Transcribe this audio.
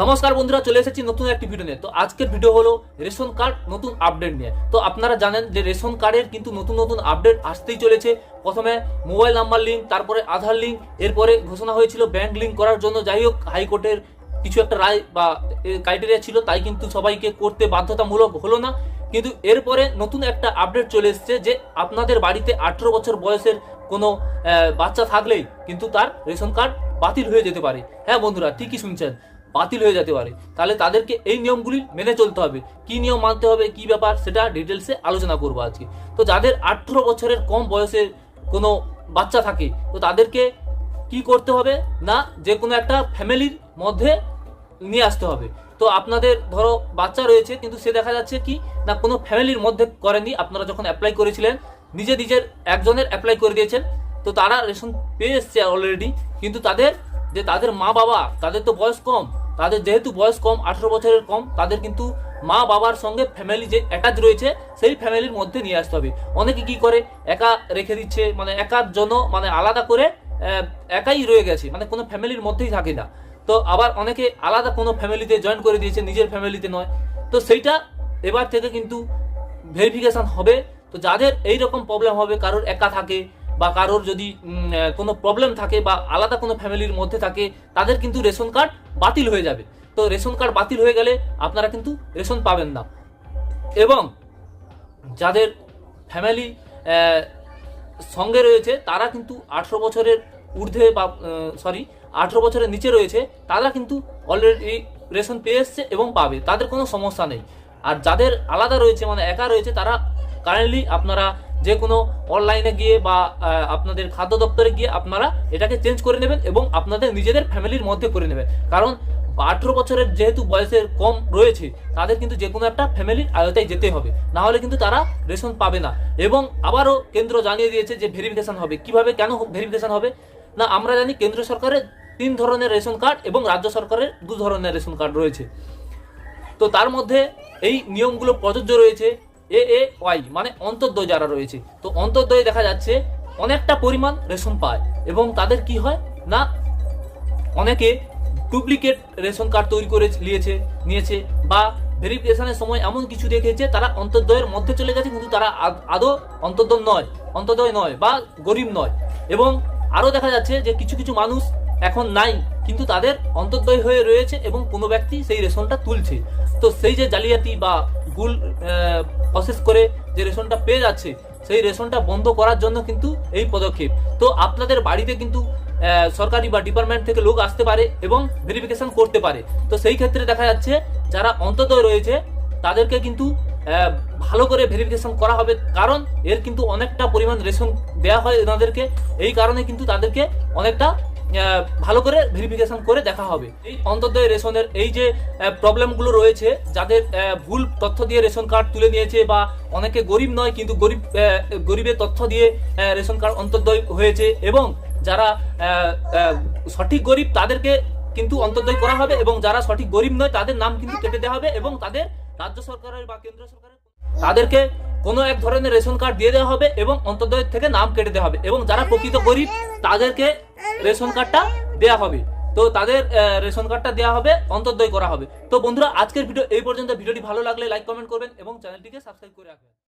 নমস্কার বন্ধুরা, চলে এসেছি নতুন একটি ভিডিও নিয়ে। তো আজকের ভিডিও হলো রেশন কার্ড নতুন আপডেট নিয়ে। তো আপনারা জানেন যে রেশন কার্ডের কিন্তু নতুন নতুন আপডেট আসতেই চলেছে। প্রথমে মোবাইল নাম্বার লিঙ্ক তারপরে আধার লিঙ্ক এরপরে ঘোষণা হয়েছিল ব্যাংক লিঙ্ক করার জন্য। যাই হোক, হাইকোর্টের কিছু একটা রায় বা ক্রাইটেরিয়া ছিল, তাই কিন্তু সবাইকে করতে বাধ্যতামূলক হলো না। কিন্তু এরপরে নতুন একটা আপডেট চলে এসেছে যে আপনাদের বাড়িতে আঠেরো বছর বয়সের কোনো বাচ্চা থাকলেই কিন্তু তার রেশন কার্ড বাতিল হয়ে যেতে পারে। হ্যাঁ বন্ধুরা, ঠিকই শুনছেন। বাতিল হয়ে যেতে পারে। তাহলে তাদেরকে এই নিয়মগুলি মেনে চলতে হবে। কি নিয়ম মানতে হবে, কি ব্যাপার, সেটা ডিটেলসে আলোচনা করব আজকে। তো যাদের আঠেরো বছরের কম বয়সের কোনো বাচ্চা থাকে, তো তাদেরকে কি করতে হবে না, যে কোনো একটা ফ্যামিলির মধ্যে নিয়ে আসতে হবে। তো আপনাদের ধরো বাচ্চা রয়েছে, কিন্তু সে দেখা যাচ্ছে কি, না কোনো ফ্যামিলির মধ্যে করেনি। আপনারা যখন অ্যাপ্লাই করেছিলেন, নিজে নিজের একজনের অ্যাপ্লাই করে দিয়েছেন। তো তারা রেশন পেয়ে এসছে অলরেডি কিন্তু তাদের, যে তাদের মা বাবা তাদের তো বয়স কম তাদের যেহেতু বয়স কম, আঠেরো বছরের কম, তাদের কিন্তু মা বাবার সঙ্গে ফ্যামিলি যে অ্যাটাচ রয়েছে, সেই ফ্যামিলির মধ্যে নিয়ে আসতে হবে। অনেকে কি করে? একা রেখে দিচ্ছে মানে একার জন্য মানে আলাদা করে একাই রয়ে গেছে মানে কোনো ফ্যামিলির মধ্যেই থাকে না। তো আবার অনেকে আলাদা কোনো ফ্যামিলিতে জয়েন করে দিয়েছে, নিজের ফ্যামিলিতে নয়। তো সেইটা এবার থেকে কিন্তু ভেরিফিকেশান হবে। তো যাদের এই রকম প্রবলেম হবে, কারোর একা থাকে বা কারোর যদি কোনো প্রবলেম থাকে বা আলাদা কোনো ফ্যামিলির মধ্যে থাকে, তাদের কিন্তু রেশন কার্ড বাতিল হয়ে যাবে। তো রেশন কার্ড বাতিল হয়ে গেলে আপনারা কিন্তু রেশন পাবেন না। এবং যাদের ফ্যামিলি সঙ্গে রয়েছে, তারা কিন্তু আঠেরো বছরের ঊর্ধ্বে বা সরি আঠেরো বছরের নিচে রয়েছে, তারা কিন্তু অলরেডি রেশন পেয়ে এসছে এবং পাবে। তাদের কোনো সমস্যা নেই। আর যাদের আলাদা রয়েছে মানে একা রয়েছে, তারা কারেন্টলি আপনারা যে কোনো অনলাইনে গিয়ে বা আপনাদের খাদ্য দপ্তরে গিয়ে আপনারা এটাকে চেঞ্জ করে নেবেন এবং আপনাদের নিজেদের ফ্যামিলির মধ্যে করে নেবেন। কারণ আঠেরো বছরের যেহেতু বয়সের কম রয়েছে, তাদের কিন্তু যে কোনো একটা ফ্যামিলির আয়তায় যেতে হবে। না হলে কিন্তু তারা রেশন পাবে না। এবং আবারও কেন্দ্র জানিয়ে দিয়েছে যে ভেরিফিকেশন হবে। কীভাবে কেন ভেরিফিকেশন হবে? না, আমরা জানি কেন্দ্র সরকারের তিন ধরনের রেশন কার্ড এবং রাজ্য সরকারের দু ধরনের রেশন কার্ড রয়েছে। তো তার মধ্যে এই নিয়মগুলো প্রযোজ্য রয়েছে। এ এ ওয়াই মানে অন্তর্দ্বয় যারা রয়েছে। তো অন্তর্দয়ে দেখা যাচ্ছে অনেকটা পরিমাণ রেশন পায় এবং তাদের কি হয় না, অনেকে ডুপ্লিকেট রেশন কার্ড তৈরি করে নিয়েছে নিয়েছে বা ভেরিফিকেশনের সময় এমন কিছু দেখেছে তারা অন্তর্দয়ের মধ্যে চলে গেছে কিন্তু তারা আদ- অন্তর্দয় নয় অন্তর্দয় নয় বা গরিব নয়। এবং আরও দেখা যাচ্ছে যে কিছু কিছু মানুষ এখন নাই, কিন্তু তাদের অন্তর্দয় হয়ে রয়েছে এবং কোনো ব্যক্তি সেই রেশনটা তুলছে। তো সেই যে জালিয়াতি বা ভুল প্রসেস করে যে রেশনটা পেয়ে যাচ্ছে, সেই রেশনটা বন্ধ করার জন্য কিন্তু এই পদক্ষেপ। তো আপনাদের বাড়িতে কিন্তু সরকারি বা ডিপার্টমেন্ট থেকে লোক আসতে পারে এবং ভেরিফিকেশন করতে পারে। তো সেই ক্ষেত্রে দেখা যাচ্ছে, যারা অন্তত রয়েছে, তাদেরকে কিন্তু ভালো করে ভেরিফিকেশন করা হবে। কারণ এর কিন্তু অনেকটা পরিমাণ রেশন দেওয়া হয় এনাদেরকে। এই কারণে কিন্তু তাদেরকে অনেকটা ভালো করে ভেরিফিকেশন করে দেখা হবে। এই অন্তর্দয় রেশনের এই যে প্রবলেমগুলো রয়েছে, যাদের ভুল তথ্য দিয়ে রেশন কার্ড তুলে নিয়েছে বা অনেকে গরিব নয়, কিন্তু গরিব গরিবের তথ্য দিয়ে রেশন কার্ড অন্তর্দয় হয়েছে এবং যারা সঠিক গরিব তাদেরকে কিন্তু অন্তর্দয় করা হবে এবং যারা সঠিক গরিব নয় তাদের নাম কিন্তু কেটে দেওয়া হবে এবং তাদের রাজ্য সরকারের বা কেন্দ্র সরকারের তাদেরকে কোনো এক ধরনের রেশন কার্ড দিয়ে দেওয়া হবে এবং অন্তর্দয় থেকে নাম কেটে দেওয়া হবে এবং যারা প্রকৃত গরিব, তাদেরকে রেশন কার্ডটা দেওয়া হবে। তো তাদের রেশন কার্ডটা দেওয়া হবে, অন্তর্দয় করা হবে। তো বন্ধুরা, আজকের ভিডিও এই পর্যন্ত। ভিডিওটি ভালো লাগলে লাইক, কমেন্ট করবেন এবং চ্যানেলটিকে সাবস্ক্রাইব করে রাখবেন।